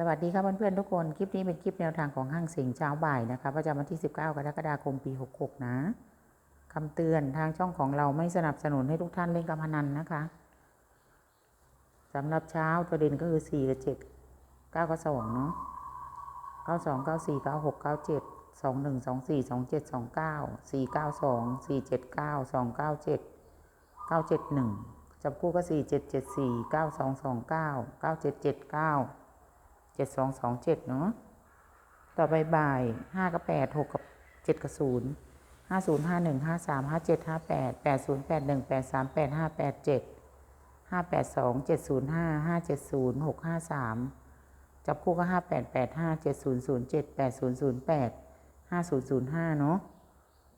สวัสดีครับเพื่อนๆทุกคน คลิปนี้เป็นคลิปแนวทางของห้างเสียงเช้าบ่ายนะคะประจำวันที่ 19 กรกฎาคมปี 66 นะคำเตือนทางช่องของเราไม่สนับสนุนให้ทุกท่านเล่นการพนันนะคะสำหรับเช้าตัวเด่นก็คือ 4 กับ 7 9กับ2เนาะ92 94 96 97 21 24 27 29 492 479 297 971จับคู่ก็ 4774 9229 9779 เจ็ดสองสองเจ็ดเนาะต่อไปบ่ายห้ากับแปดหกกับเจ็ดกับศูนย์ห้าศูนย์ห้าหนึ่งห้าสามห้าเจ็ดห้าแปดแปดศูนย์แปดหนึ่งแปดสามแปดห้าแปดเจ็ดห้าแปดสองเจ็ดศูนย์ห้าห้าเจ็ดศูนย์หกห้าสามจับคู่ก็ห้าแปดแปดห้าเจ็ดศูนย์ศูนย์เจ็ดแปดศูนย์ศูนย์แปดห้าศูนย์ศูนย์ห้าเนาะ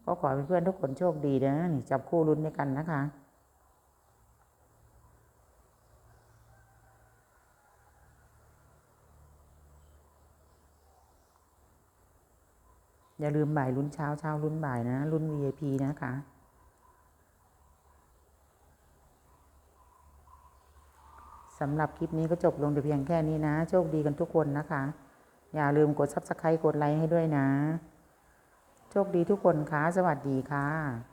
ก็ขอให้เพื่อนทุกคนโชคดีนะนี่จับคู่ลุ้นด้วยกันนะคะ อย่าลืมบ่ายลุ้นเช้าเช้าลุ้นบ่ายนะลุ้น VIP นะคะสำหรับคลิปนี้ก็จบลงแต่เพียงแค่นี้นะ โชคดีกันทุกคนนะคะ อย่าลืมกด Subscribe กดไลค์ให้ด้วยนะ โชคดีทุกคนค่ะ สวัสดีค่ะ